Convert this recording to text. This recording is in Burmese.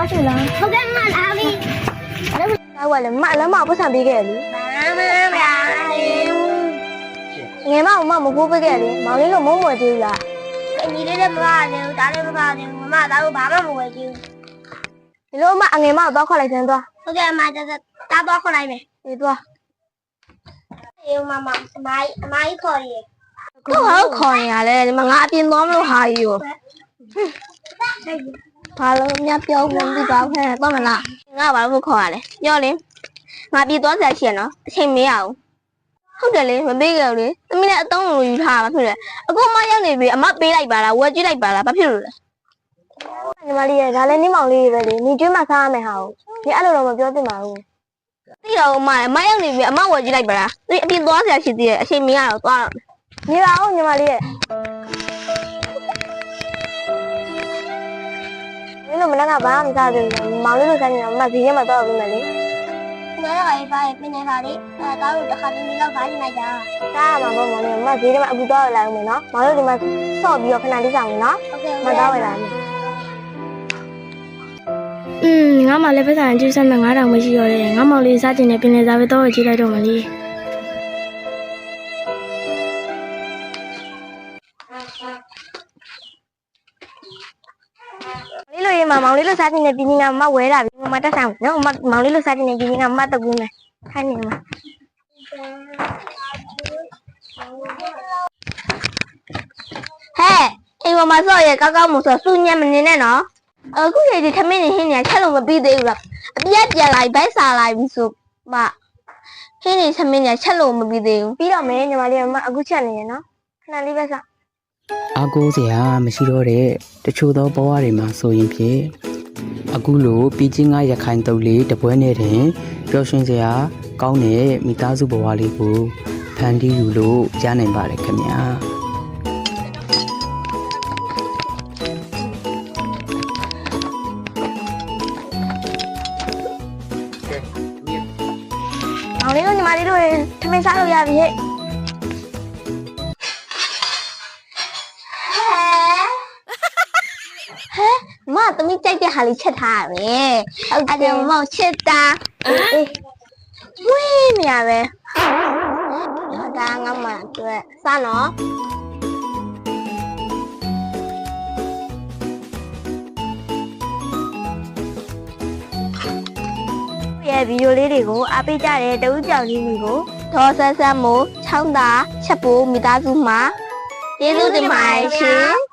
မရှိလားဟုတ်ကဲ့မလာပြီအဲ့ဒါကလည်းမအလည်းမပတ်စံပေးခဲ့လေဘာမှမလာဘူးငယ်မအောင်မမဖိုးပေးခဲ့လေမောင်လေးလို့မုန်းမွယ်သေးဘူးလားအညီလေးလည်းမပါတယ်ဒါလည်းမပါတယ်မမသားတို့ဘာမှမဝယ်ကြည့်ဒီလိုမအငယ်မကိုတော့ခေါ်လိုက်တယ်သွားဟုတ်ကဲ့အမတက်တားတော့ခေါ်လိုက်မယ်ဒီသွားအေးမမအမိုင်းအမိုင်းခေါ်ရည်ကိုဟောခေါ်နေရလဲဒီမှာငါအပြင်သွားမလို့ဟာကြီးကို ဘာလို့မြပြောမသိပါဘူးခဲတော့မလားငါဘာလို့ခေါ်ရလဲပြောလေငါပြေသွားစရာရှိရနော်အချိန်မေးရအောင်ဟုတ်တယ်လေမပေးကြဘူးလေသမီးလည်းအတုံးလိုယူထားတာဖြစ်တယ်အခုမှရောက်နေပြီအမပေးလိုက်ပါလားဝယ်ကြည့်လိုက်ပါလားဘာဖြစ်လို့လဲညီမလေးရဒါလည်းနင်းမောင်လေးပဲလေညီကျွေးမှစားရမယ်ဟာကိုဒီအဲ့လိုတော့မပြောသင့်ပါဘူးသိတော့အမလည်းအမရောက်နေပြီအမဝယ်ကြည့်လိုက်ပါလားဒီအပြင်သွားစရာရှိသေးတယ်အချိန်မေးရတော့သွားတော့နေပါဦးညီမလေးရ ဘာမှမစားသေးဘူးမောင်လေးတို့ဆိုင်နေတာမဈေးထဲမှာတော့ပြီးမယ်လေငါလည်းပါပြင်းနေတာလေအဲသားတို့တစ်ခါတည်းလောက်ခိုင်းလိုက်တာစားရမှာပေါ့မောင်လေးမဈေးထဲမှာအခုတော့လာဦးမယ်နော်မောင်တို့ဒီမှာဆော့ပြီးတော့ခဏလေးဆောင်မယ်နော်ဟုတ်ကဲ့မတော့ဝယ်လာမယ်อืมငါမှလည်းပတ်စံကျူးဆက်မဲ့9000မရှိတော့တယ်ငါမောင်လေးစားကျင်တဲ့ပင်လယ်စားပဲတော့ကြည့်လိုက်တော့မလေး လေးလိုရေမမောင်လေးလိုစားတင်နေပြင်းပြင်းကမဝဲလာပြီမမတက်ဆောင်နော်မမောင်လေးလိုစားတင်နေပြင်းပြင်းကမတက်ဘူးမယ်ခိုင်းနေမှာဟဲ့အိမ်မမဆော့ရကောက်ကောက်မှုဆိုစူညံမနေနဲ့နော်အခုရေဒီထမင်းနေဟင်းနေချက်လို့မပြီးသေးဘူးလားအပြက်ပြန်လိုက်ဘိုက်စားလိုက်ပြီဆိုမဟင်းနေထမင်းနေချက်လို့မပြီးသေးဘူးပြီးတော့မယ်ညီမလေးမအခုချက်နေရနော်ခဏလေးပဲစား အားကိုးစရာမရှိတော့တဲ့တချို့သောဘဝတွေမှာဆိုရင်ဖြင့်အခုလိုပြည်ချင်းကရခိုင်တုပ်လေးတပွဲနဲ့တင်ပျော်ရွှင်စရာကောင်းတဲ့မိသားစုဘဝလေးကိုဖန်တီးယူလို့ရနိုင်ပါတယ်ခင်ဗျာမောင်လေးတို့ညီမလေးတို့ထမင်းစားလို့ရပြီဟဲ့ မသမီးကြိုက်တဲ့ဟာလေးချက်ထားရမယ်ဟုတ်တယ်မောင်ချက်တာအေးဝင်းနေရပဲဒါငါမှအတွက်စနော်ရဲ့ဗီဒီယိုလေးတွေကိုအားပေးကြတဲ့တဦးကြောင်လေးတွေကိုဒေါ်ဆန်းဆန်းမို့ချောင်းသာချက်ဖို့မိသားစုမှာကျေးဇူးတင်ပါတယ်ရှင်